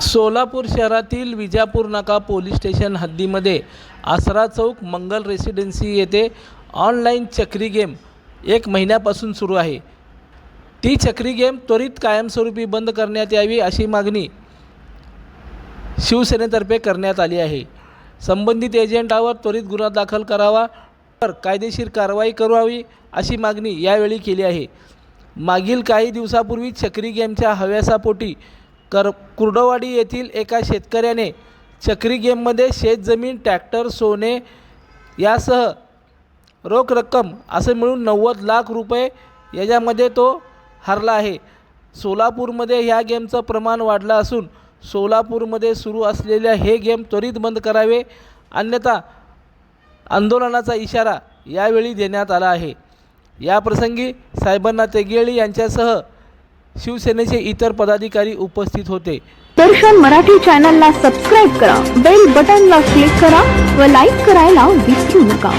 सोलापूर शहरातील विजापूर नाका police station हद्दीमध्ये आसरा चौक मंगल रेसिडेन्सी येथे ऑनलाईन चक्री गेम एक महिन्यापासून सुरू आहे. ती चक्री गेम त्वरित कायमस्वरूपी बंद करण्यात यावी अशी मागणी शिवसेनेतर्फे करण्यात आली आहे. संबंधित एजंटावर त्वरित गुन्हा दाखल करावा तर कायदेशीर कारवाई करावी अशी मागणी यावेळी केली आहे. मागील काही दिवसापूर्वी चक्री गेमच्या हव्यासापोटी कर कुर्डवाडी येथील एका शेतकऱ्याने चक्री गेममध्ये शेतजमीन ट्रॅक्टर सोने यासह रोख रक्कम असं मिळून नव्वद लाख रुपये याच्यामध्ये तो हरला आहे. सोलापूरमध्ये ह्या गेमचं प्रमाण वाढलं असून सोलापूरमध्ये सुरू असलेल्या हे गेम त्वरित बंद करावे अन्यथा आंदोलनाचा इशारा यावेळी देण्यात आला आहे. याप्रसंगी साहेबांना तेगेळी यांच्यासह शिवसेनेचे इतर पदाधिकारी उपस्थित होते. दर्शन मराठी चॅनलला सबस्क्राईब करा बेल बटनला क्लिक करा व लाईक करायला विसरू नका.